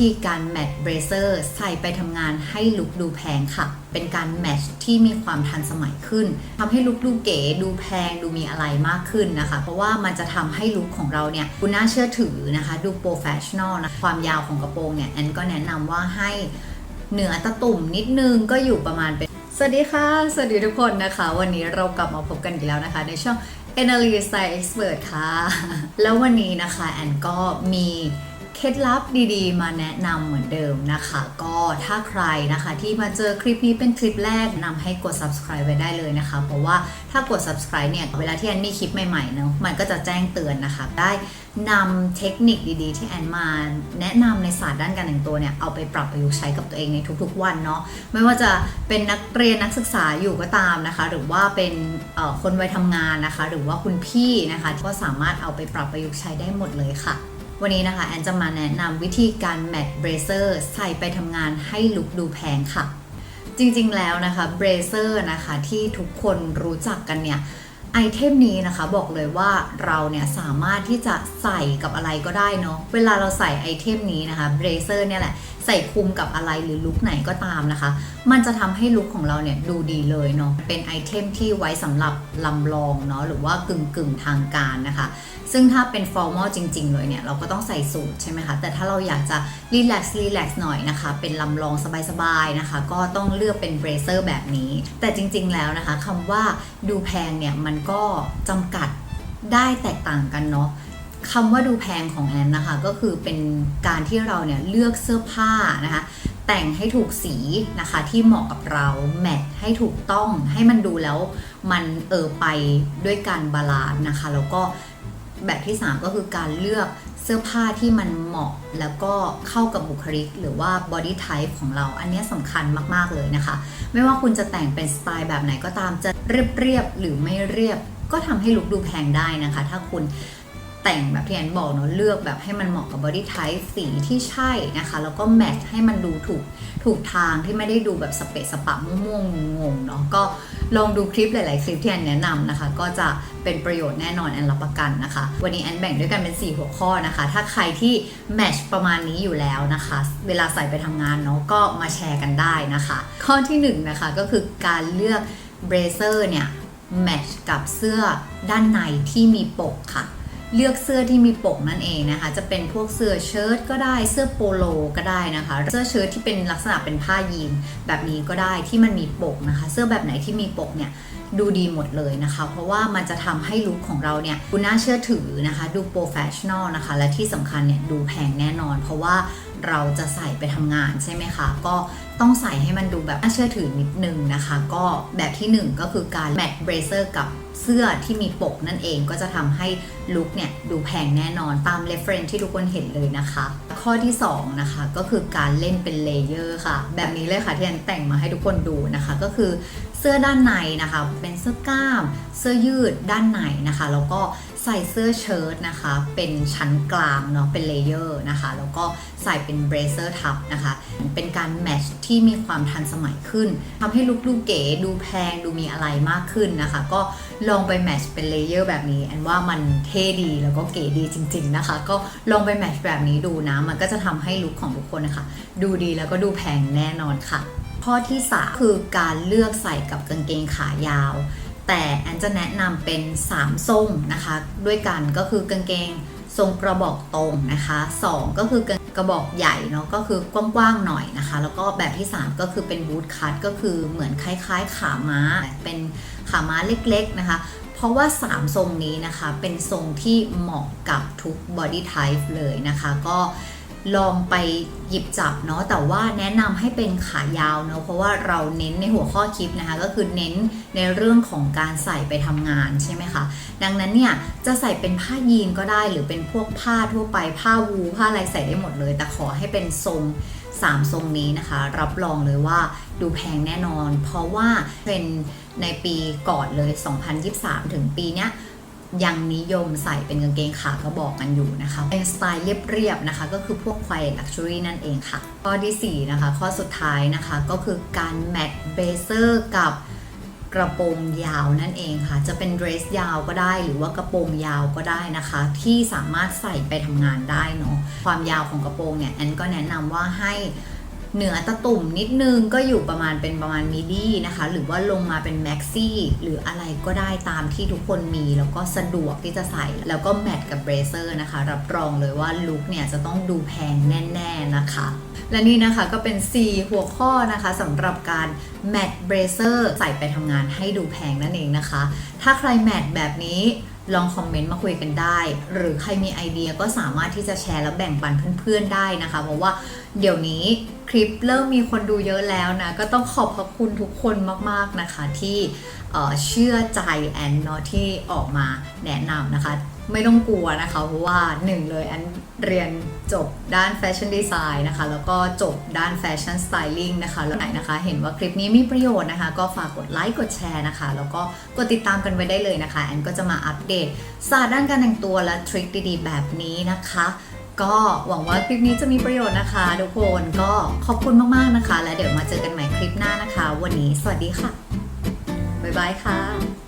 ธีการแมทเบรเซอร์ใส่ไปทำงานให้ลุคดูแพงค่ะ เป็นการแมทที่มีความทันสมัยขึ้นทำให้ลุคดูเก๋ดูแพงดูมีอะไรมากขึ้นนะคะ เพราะว่ามันจะทำให้ลุคของเราเนี่ยดูน่าเชื่อถือนะคะ ดูโปรเฟชชั่นอลนะความยาวของกระโปรงเนี่ยแอนก็แนะนำว่าให้เหนือตะตุ่มนิดนึงก็อยู่ประมาณเป็นสวัสดีค่ะ สวัสดีทุกคนนะคะ วันนี้เรากลับมาพบกันอีกแล้วนะคะ ในช่อง Analyst Style Expert ค่ะ แล้ววันนี้นะคะแอนก็มี เคล็ดลับดีๆ มาแนะนำเหมือนเดิมนะคะ ก็ถ้าใครนะคะที่มาเจอคลิปนี้เป็นคลิปแรกนำให้กด subscribe ไว้ได้เลยนะคะ เพราะว่าถ้ากด subscribe เนี่ย เวลาที่แอนมีคลิปใหม่ๆเนาะมันก็จะแจ้งเตือนนะคะ ได้นำเทคนิคดีๆ ที่แอนมาแนะนำในศาสตร์ด้านการแต่งตัวเนี่ย เอาไปปรับประยุกต์ใช้กับตัวเองในทุกๆวันเนาะไม่ว่าจะเป็นนักเรียนนักศึกษาอยู่ก็ตามนะคะ หรือว่าเป็นคนวัยทำงานนะคะ หรือว่าคุณพี่นะคะก็สามารถเอาไปปรับประยุกต์ใช้ได้หมดเลยค่ะ วันนี้นะคะแอนจะมาแนะนำวิธีการแมทเบรเซอร์ใส่ไปทำงานให้ลุกดูแพงค่ะ จริงๆแล้วนะคะเบรเซอร์นะคะที่ทุกคนรู้จักกันเนี่ยไอเทมนี้นะคะบอกเลยว่าเราเนี่ยสามารถที่จะใส่กับอะไรก็ได้เนาะเวลาเราใส่ไอเทมนี้นะคะเบรเซอร์เนี่ยแหละ ใส่คุมกับอะไรหรือลุคไหนก็ตามนะคะ มันจะทำให้ลุคของเราเนี่ยดูดีเลยเนาะเป็นไอเทมที่ไว้สำหรับลำลองเนาะหรือว่ากึ่งกึ่งทางการนะคะ ซึ่งถ้าเป็น formal จริง ๆ เลยเนี่ย เราก็ต้องใส่สูทใช่ไหมคะแต่ถ้าเราอยากจะ relax relax หน่อยนะคะ เป็นลำลองสบายๆนะคะ ก็ต้องเลือกเป็นเบรเซอร์แบบนี้ แต่จริง ๆ แล้วนะคะคำว่าดูแพงเนี่ยมันก็จำกัดได้แตกต่างกันเนาะ คำว่าดูแพงของแอนนะคะ ก็คือเป็นการที่เราเนี่ยเลือกเสื้อผ้านะคะ แต่งให้ถูกสีนะคะที่เหมาะกับเราแมทให้ถูกต้องให้มันดูแล้วมันเออไปด้วยการบาลานซ์นะคะ แล้วก็แบบที่ 3 ก็คือการเลือกเสื้อผ้าที่มันเหมาะแล้วก็เข้ากับบุคลิก หรือว่า body type ของเรา อันนี้สำคัญมาก ๆ เลยนะคะ ไม่ว่าคุณจะแต่งเป็นสไตล์แบบไหนก็ตามจะเรียบๆหรือไม่เรียบก็ทำให้ลุคดูแพงได้นะคะ ถ้าคุณ แต่งแบบที่แอนบอกเนาะเลือกแบบให้มันเหมาะกับ body type สีที่ใช่นะคะ แล้วก็แมทให้มันดูถูกถูกทางที่ไม่ได้ดูแบบสเปะสปะม่วงๆงงๆเนาะก็ลองดูคลิปหลาย ๆ คลิปที่แอนแนะนำนะคะ ก็จะเป็นประโยชน์แน่นอนแอนรับประกันนะคะ วันนี้แอนแบ่งด้วยกันเป็น 4 หัวข้อนะคะ ถ้าใครที่แมทช์ประมาณนี้อยู่แล้วนะคะ เวลาใส่ไปทำงานเนาะก็มาแชร์กันได้นะคะ ข้อที่1นงนะคะก็คือการเลือกเบรเซอร์เนี่ยแมทช์กับเสื้อด้านในที่มีปกค่ะ เลือกเสื้อที่มีปกนั่นเองนะคะ จะเป็นพวกเสื้อเชิ้ตก็ได้เสื้อโปโลก็ได้นะคะ เสื้อเชิ้ตที่เป็นลักษณะเป็นผ้ายีนแบบนี้ก็ได้ที่มันมีปกนะคะ เสื้อแบบไหนที่มีปกเนี่ยดูดีหมดเลยนะคะ เพราะว่ามันจะทำให้ลุคของเราเนี่ยดูน่าเชื่อถือนะคะ ดูโปรเฟชชั่นอลนะคะ และที่สำคัญเนี่ยดูแพงแน่นอน เพราะว่า เราจะใส่ไปทำงานใช่ไหมคะ ก็ต้องใส่ให้มันดูแบบน่าเชื่อถือนิดนึงนะคะ ก็แบบที่หนึ่งก็คือการแมทเบรเซอร์กับเสื้อที่มีปกนั่นเองก็จะทำให้ลุคเนี่ยดูแพงแน่นอนตาม reference ที่ทุกคนเห็นเลยนะคะ ข้อที่ 2 นะคะ ก็คือการเล่นเป็นเลเยอร์ค่ะ แบบนี้เลยค่ะที่แอนแต่งมาให้ทุกคนดูนะคะ ก็คือเสื้อด้านในนะคะ เป็นเสื้อกล้าม เสื้อยืดด้านในนะคะ แล้วก็ ใส่เสื้อเชิ้ตนะคะ เป็นชั้นกลางเนาะเป็นเลเยอร์นะคะ แล้วก็ใส่เป็นเบรเซอร์ทับนะคะ เป็นการแมทช์ที่มีความทันสมัยขึ้นทำให้ลุคดูเก๋ดูแพงดูมีอะไรมากขึ้นนะคะ ก็ลองไปแมทช์เป็นเลเยอร์แบบนี้แอนว่ามันเท่ดีแล้วก็เก๋ดีจริง ๆนะคะ ก็ลองไปแมทช์แบบนี้ดูนะ มันก็จะทำให้ลุคของทุกคนนะคะ ดูดีแล้วก็ดูแพงแน่นอนค่ะ ข้อที่ 3 คือการเลือกใส่กับกางเกงขายาว แต่แอนจะแนะนำเป็น 3 ทรงนะคะ ด้วยกันก็คือกางเกงทรงกระบอกตรงนะคะ 2 ก็คือกระบอกใหญ่เนาะก็คือกว้างๆหน่อยนะคะ แล้วก็แบบที่ 3 ก็คือเป็นบูทคัตก็คือเหมือนคล้ายๆ ขาม้า เป็นขาม้าเล็กๆนะคะ เพราะว่า 3 ทรงนี้นะคะเป็นทรงที่เหมาะกับทุก body type เลยนะคะ ก็ ลองไปหยิบจับเนาะแต่ว่าแนะนำให้เป็นขายาวเนาะเพราะว่าเราเน้นในหัวข้อคลิปนะคะ ก็คือเน้นในเรื่องของการใส่ไปทำงานใช่ไหมคะดังนั้นเนี่ยจะใส่เป็นผ้ายีนก็ได้หรือเป็นพวกผ้าทั่วไปผ้าวูผ้าอะไรใส่ได้หมดเลย แต่ขอให้เป็นทรง3ทรงนี้นะคะ รับรองเลยว่าดูแพงแน่นอน เพราะว่าเป็นในปีก่อนเลย 2023 ถึงปีเนี้ย ยังนิยมใส่เป็นกางเกงขากระบอกกันอยู่นะคะ เป็นสไตล์เรียบๆนะคะ ก็คือพวก quiet luxury นั่นเองค่ะ ข้อที่ 4 นะคะ ข้อสุดท้ายนะคะก็คือการแมทเบเซอร์กับกระโปรงยาวนั่นเองค่ะ จะเป็นเดรสยาวก็ได้ หรือว่ากระโปรงยาวก็ได้นะคะ ที่สามารถใส่ไปทำงานได้เนาะความยาวของกระโปรงเนี่ยแอนก็แนะนำว่าให้ เหนือตะตุ่มนิดนึงก็อยู่ประมาณเป็นประมาณมิดี้นะคะ หรือว่าลงมาเป็นแม็กซี่หรืออะไรก็ได้ตามที่ทุกคนมี แล้วก็สะดวกที่จะใส่ แล้วก็แมทกับเบรเซอร์นะคะ รับรองเลยว่าลุคเนี่ยจะต้องดูแพงแน่ ๆนะคะ และนี่นะคะก็เป็น 4 หัวข้อนะคะสำหรับการแมทเบรเซอร์ใส่ไปทำงานให้ดูแพงนั่นเองนะคะ ถ้าใครแมทแบบนี้ลองคอมเมนต์มาคุยกันได้ หรือใครมีไอเดียก็สามารถที่จะแชร์และแบ่งปันเพื่อนๆได้นะคะ เพราะว่าเดี๋ยวนี้คลิปเริ่มมีคนดูเยอะแล้วนะ ก็ต้องขอบพระคุณทุกคนมากๆนะคะที่เอ่อเชื่อใจแอนเนาะที่ออกมาแนะนำนะคะ ไม่ต้องกลัวนะคะ เพราะว่าหนึ่งเลยแอนเรียนจบด้านแฟชั่นดีไซน์นะคะ แล้วก็จบด้านแฟชั่นสไตลิ่งนะคะแล้วไหนนะคะ เห็นว่าคลิปนี้มีประโยชน์นะคะ ก็ฝากกดไลค์กดแชร์นะคะ แล้วก็กดติดตามกันไว้ได้เลยนะคะแอนก็จะมาอัปเดตศาสตร์ด้านการแต่งตัวและทริคดีๆ แบบนี้นะคะ ก็หวังว่าคลิปนี้จะมีประโยชน์นะคะทุกคนก็ขอบคุณมากๆนะคะ และเดี๋ยวมาเจอกันใหม่คลิปหน้านะคะ วันนี้สวัสดีค่ะบ๊ายบายค่ะ